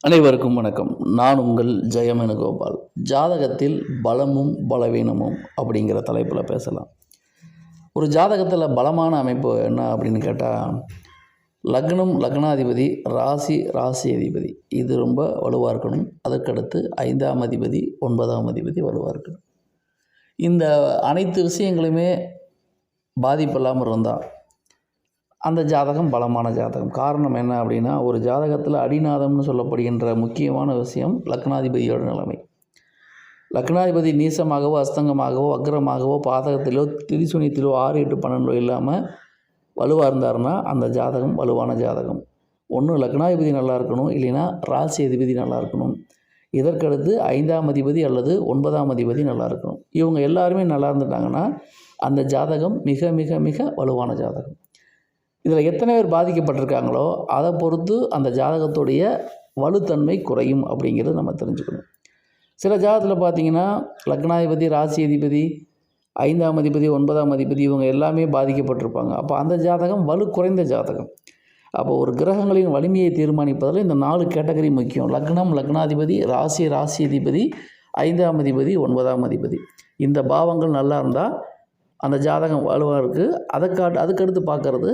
அனைவருக்கும் வணக்கம். நான் உங்கள் ஜெயமேனுகோபால். ஜாதகத்தில் பலமும் பலவீனமும் அப்படிங்கிற தலைப்பில் பேசலாம். ஒரு ஜாதகத்தில் பலமான அமைப்பு என்ன அப்படின்னு கேட்டால் லக்னம் லக்னாதிபதி ராசி ராசி அதிபதி. இது ரொம்ப வலுவாக இருக்கணும். அதற்கடுத்து ஐந்தாம் அதிபதி ஒன்பதாம் அதிபதி வலுவாக இருக்கணும். இந்த அனைத்து விஷயங்களுமே பாதிப்பு இல்லாமல் இருந்தால் அந்த ஜாதகம் பலமான ஜாதகம். காரணம் என்ன அப்படின்னா ஒரு ஜாதகத்தில் அடிநாதம்னு சொல்லப்படுகின்ற முக்கியமான விஷயம் லக்னாதிபதியோட நிலைமை. லக்னாதிபதி நீசமாகவோ அஸ்தங்கமாகவோ அக்ரமாகவோ பாதகத்திலோ திரிசுனித்திலோ ஆறு எட்டு பன்னெண்டோ இல்லாமல் வலுவாக இருந்தார்னா அந்த ஜாதகம் வலுவான ஜாதகம். ஒன்று லக்னாதிபதி நல்லா இருக்கணும். இல்லைன்னா ராசி அதிபதி நல்லா இருக்கணும். இதற்கடுத்து ஐந்தாம் அதிபதி அல்லது ஒன்பதாம் அதிபதி நல்லா இருக்கணும். இவங்க எல்லாருமே நல்லா இருந்துட்டாங்கன்னா அந்த ஜாதகம் மிக மிக மிக வலுவான ஜாதகம். இதில் எத்தனை பேர் பாதிக்கப்பட்டிருக்காங்களோ அதை பொறுத்து அந்த ஜாதகத்துடைய வலுத்தன்மை குறையும் அப்படிங்கிறத நம்ம தெரிஞ்சுக்கணும். சில ஜாதகத்தில் பார்த்தீங்கன்னா லக்னாதிபதி ராசி அதிபதி ஐந்தாம் அதிபதி ஒன்பதாம் அதிபதி இவங்க எல்லாமே பாதிக்கப்பட்டிருப்பாங்க. அப்போ அந்த ஜாதகம் வலு குறைந்த ஜாதகம். அப்போ ஒரு கிரகங்களின் வலிமையை தீர்மானிப்பதில் இந்த நாலு கேட்டகரி முக்கியம். லக்னம் லக்னாதிபதி ராசி ராசி அதிபதி ஐந்தாம் அதிபதி ஒன்பதாம் அதிபதி. இந்த பாவங்கள் நல்லா இருந்தால் அந்த ஜாதகம் வலுவாக இருக்குது அதை காட்டு அதுக்கடுத்து பார்க்குறது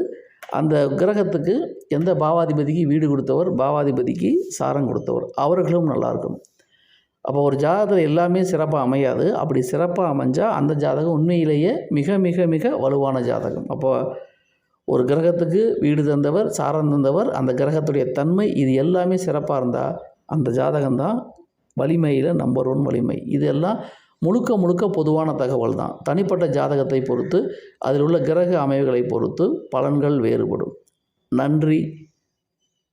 அந்த கிரகத்துக்கு எந்த பாவாதிபதிக்கு வீடு கொடுத்தவர் பாவாதிபதிக்கு சாரம் கொடுத்தவர். அவர்களும் நல்லா இருக்கணும். அப்போ ஒரு ஜாதகத்தில் எல்லாமே சிறப்பாக அமையாது. அப்படி சிறப்பாக அமைஞ்சால் அந்த ஜாதகம் உண்மையிலேயே மிக மிக மிக வலுவான ஜாதகம். அப்போ ஒரு கிரகத்துக்கு வீடு தந்தவர் சாரம் தந்தவர் அந்த கிரகத்துடைய தன்மை இது எல்லாமே சிறப்பாக இருந்தால் அந்த ஜாதகம் தான் வலிமையில் நம்பர் ஒன் வலிமை. இதெல்லாம் முழுக்க முழுக்க பொதுவான தகவல் தான். தனிப்பட்ட ஜாதகத்தை பொறுத்து அதில் உள்ள கிரக அமைவுகளை பொறுத்து பலன்கள் வேறுபடும். நன்றி.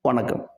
வணக்கம்.